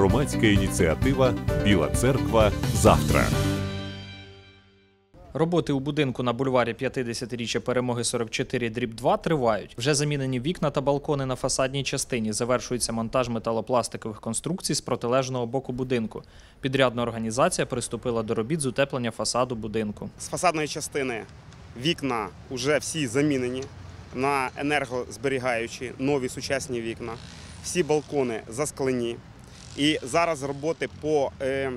Громадська ініціатива Біла церква завтра. Роботи у будинку на бульварі 50-річчя перемоги 44 дріб 2 тривають. Вже замінені вікна та балкони на фасадній частині. Завершується монтаж металопластикових конструкцій з протилежного боку будинку. Підрядна організація приступила до робіт з утеплення фасаду будинку. З фасадної частини вікна вже всі замінені на енергозберігаючі, нові сучасні вікна. Всі балкони засклені. І зараз роботи по е,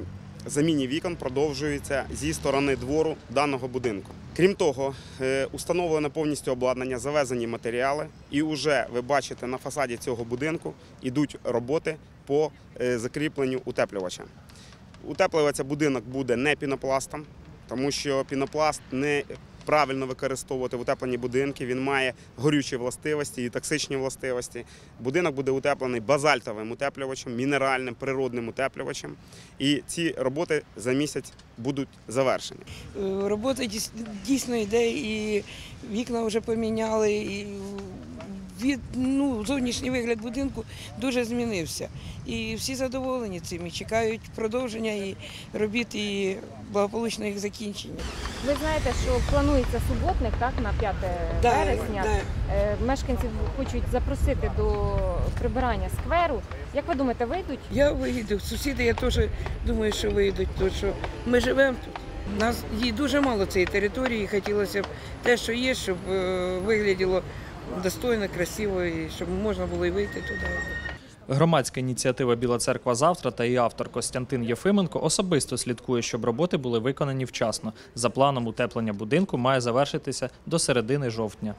заміні вікон продовжуються зі сторони двору даного будинку. Крім того, е, установлено повністю обладнання, завезені матеріали, і вже ви бачите на фасаді цього будинку йдуть роботи по е, закріпленню утеплювача. Утеплюватися будинок буде не пінопластом, тому що пінопласт не правильно використовувати в утепленні будинки. Він має горючі властивості і токсичні властивості. Будинок буде утеплений базальтовим утеплювачем, мінеральним природним утеплювачем. І ці роботи за місяць будуть завершені. Роботи Робота дійсно йде, і вікна вже поміняли, і від, ну, зовнішній вигляд будинку дуже змінився. І всі задоволені цим, і чекають продовження і робіт, і благополучного їх закінчення. Ви знаєте, що планується суботник, так, на 5 вересня. да. Е, Мешканців хочуть запросити до прибирання скверу. Як ви думаєте, вийдуть? Я виїду, сусіди, я теж думаю, що вийдуть, тому що ми живемо тут. Нас їй дуже мало цієї території, хотілося б те, що є, щоб е, вигляділо достойно, красиво, і щоб можна було і вийти туди. Громадська ініціатива Біла церква завтра та її автор Костянтин Єфименко особисто слідкує, щоб роботи були виконані вчасно. За планом утеплення будинку має завершитися до середини жовтня.